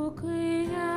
руки я.